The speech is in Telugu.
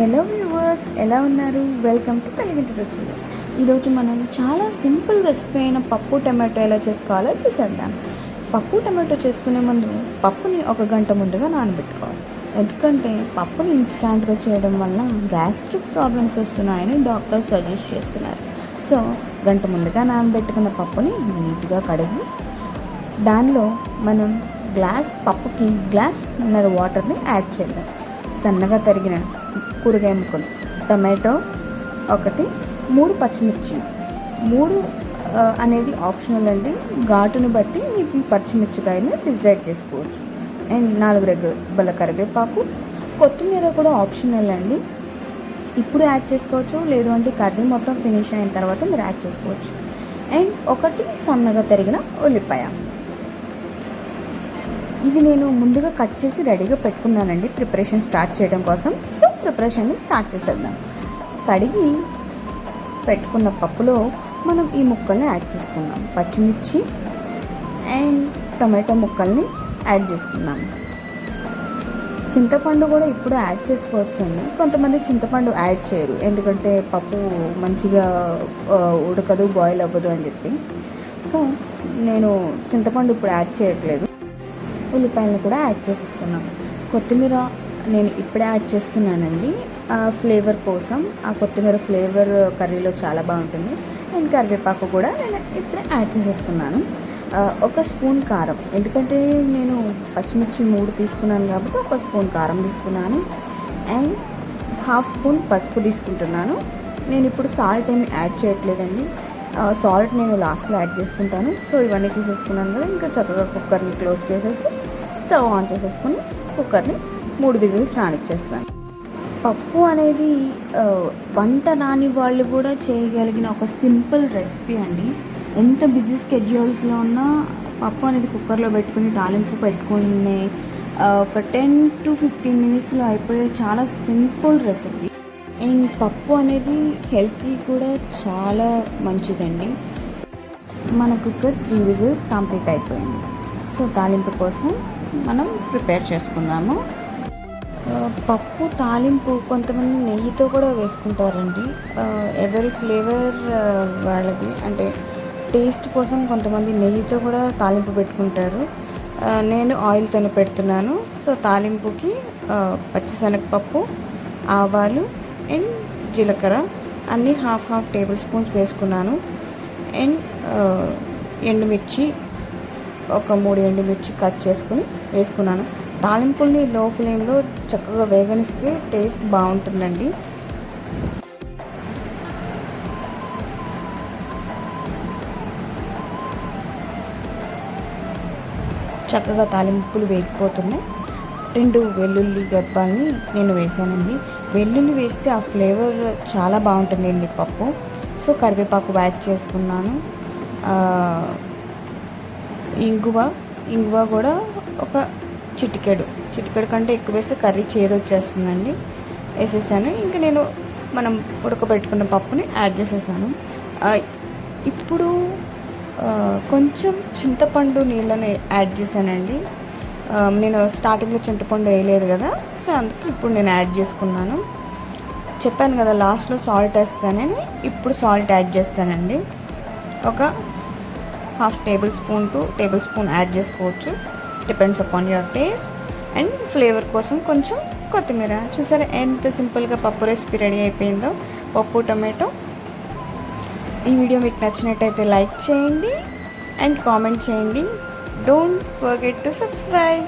హలో వ్యూవర్స్ ఎలా ఉన్నారు? వెల్కమ్ టు కలిగింటి రుచులు ఈరోజు మనం చాలా సింపుల్ రెసిపీ అయిన పప్పు టమాటో ఎలా చేసుకోవాలో చేసేద్దాం. పప్పు టమాటో చేసుకునే ముందు పప్పుని ఒక గంట ముందుగా నానబెట్టుకోవాలి. ఎందుకంటే పప్పుని ఇన్స్టాంట్గా చేయడం వల్ల గ్యాస్ట్రిక్ ప్రాబ్లమ్స్ వస్తున్నాయని డాక్టర్ సజెస్ట్ చేస్తున్నారు. సో గంట ముందుగా నానబెట్టుకున్న పప్పుని నీట్గా కడిగి దానిలో మనం గ్లాస్ పప్పుకి గ్లాస్ ఉన్నర వాటర్ని యాడ్ చేద్దాం. సన్నగా తరిగిన కూరగాయ ముక్కలు. టమాటో ఒకటి మూడు పచ్చిమిర్చి. మూడు అనేది ఆప్షనల్ అండి ఘాటును బట్టి మీ పచ్చిమిర్చికాయని డిసైడ్ చేసుకోవచ్చు. అండ్ నాలుగు రెగ్గల కరివేపాకు. కొత్తిమీర కూడా ఆప్షనల్ అండి. ఇప్పుడు యాడ్ చేసుకోవచ్చు. లేదు అంటే కర్రీ మొత్తం ఫినిష్ అయిన తర్వాత మీరు యాడ్ చేసుకోవచ్చు. అండ్ ఒకటి సన్నగా తరిగిన ఉల్లిపాయ. ఇవి నేను ముందుగా కట్ చేసి రెడీగా పెట్టుకున్నానండి. ప్రిపరేషన్ స్టార్ట్ చేయడం కోసం. సో ప్రిపరేషన్ని స్టార్ట్ చేసేద్దాం. కడిగి పెట్టుకున్న పప్పులో మనం ఈ ముక్కల్ని యాడ్ చేసుకుందాం. పచ్చిమిర్చి అండ్ టొమాటో ముక్కల్ని యాడ్ చేసుకుందాం. చింతపండు కూడా ఇప్పుడు యాడ్ చేసుకోవచ్చు అండి. కొంతమంది చింతపండు యాడ్ చేయరు. ఎందుకంటే పప్పు మంచిగా ఉడకదు బాయిల్ అవ్వదు అని చెప్పి. సో నేను చింతపండు ఇప్పుడు యాడ్ చేయట్లేదు. ఉల్లిపాయలను కూడా యాడ్ చేసేసుకున్నాను కొత్తిమీర నేను ఇప్పుడే యాడ్ చేస్తున్నానండి. ఆ ఫ్లేవర్ కోసం ఆ కొత్తిమీర ఫ్లేవర్ కర్రీలో చాలా బాగుంటుంది. అండ్ కరివేపాకు కూడా నేను ఇప్పుడే యాడ్ చేసేసుకున్నాను. ఒక స్పూన్ కారం. ఎందుకంటే నేను పచ్చిమిర్చి మూడు తీసుకున్నాను కాబట్టి ఒక స్పూన్ కారం తీసుకున్నాను. అండ్ హాఫ్ స్పూన్ పసుపు తీసుకుంటున్నాను. నేను ఇప్పుడు సాల్ట్ ఏమి యాడ్ చేయట్లేదండి. సాల్ట్ నేను లాస్ట్లో యాడ్ చేసుకుంటాను. సో ఇవన్నీ తీసేసుకున్నాను కదా ఇంకా చక్కగా కుక్కర్ని క్లోజ్ చేసేసి స్టవ్ ఆన్ చేసేసుకుని కుక్కర్ని మూడు విజిల్స్ రానిచ్చేస్తాను. పప్పు అనేది వంట రాని వాళ్ళు కూడా చేయగలిగిన ఒక సింపుల్ రెసిపీ అండి. ఎంత బిజీ స్కెడ్యూల్స్లో ఉన్నా పప్పు అనేది కుక్కర్లో పెట్టుకుని తాలింపు పెట్టుకునే ఒక టెన్ టు ఫిఫ్టీన్ మినిట్స్లో అయిపోయే చాలా సింపుల్ రెసిపీ. అండ్ పప్పు అనేది హెల్త్కి కూడా చాలా మంచిదండి. మన కుక్కర్ త్రీ విజిల్స్ కంప్లీట్ అయిపోయింది. సో తాలింపు కోసం మనం ప్రిపేర్ చేసుకుందాము. పప్పు తాలింపు కొంతమంది నెయ్యితో కూడా వేసుకుంటారండి. ఎవరి ఫ్లేవర్ వాళ్ళది. అంటే టేస్ట్ కోసం కొంతమంది నెయ్యితో కూడా తాలింపు పెట్టుకుంటారు. నేను ఆయిల్తోనే పెడుతున్నాను. సో తాలింపుకి పచ్చిశనగపప్పు ఆవాలు అండ్ జీలకర్ర అన్నీ హాఫ్ హాఫ్ టేబుల్ స్పూన్స్ వేసుకున్నాను. అండ్ ఎండుమిర్చి ఒక మూడు ఎండుమిర్చి కట్ చేసుకుని వేసుకున్నాను. తాలింపుల్ని లో ఫ్లేమ్లో చక్కగా వేగనిస్తే టేస్ట్ బాగుంటుందండి. చక్కగా తాలింపులు వేగిపోతున్నాయి. రెండు వెల్లుల్లి గర్భాలని నేను వేసానండి. వెల్లుల్లి వేస్తే ఆ ఫ్లేవర్ చాలా బాగుంటుందండి పప్పు. సో కరివేపాకు యాడ్ చేసుకున్నాను. ఇంగువ. ఇంగువ కూడా ఒక చిటికెడు. చిటికెడు కంటే ఎక్కువ వేస్తే కర్రీ చేదు వచ్చేస్తుందండి. వేసేసాను. ఇంకా నేను మనం ఉడకబెట్టుకున్న పప్పుని యాడ్ చేసేసాను. ఇప్పుడు కొంచెం చింతపండు నీళ్ళని యాడ్ చేశానండి. నేను స్టార్టింగ్లో చింతపండు వేయలేదు కదా సో అందుకే ఇప్పుడు నేను యాడ్ చేసుకున్నాను. చెప్పాను కదా లాస్ట్లో సాల్ట్ వేస్తానని ఇప్పుడు సాల్ట్ యాడ్ చేస్తానండి. ఒక half tablespoon to tablespoon add చేసుకోవచ్చు. Depends upon your taste and flavour కోసం కొంచెం కొత్తిమీర. చూసారా ఎంత సింపుల్గా పప్పు రెసిపీ రెడీ అయిపోయిందో? పప్పు టొమాటో. ఈ వీడియో మీకు నచ్చినట్టయితే లైక్ చేయండి అండ్ కామెంట్ చేయండి. Don't forget to subscribe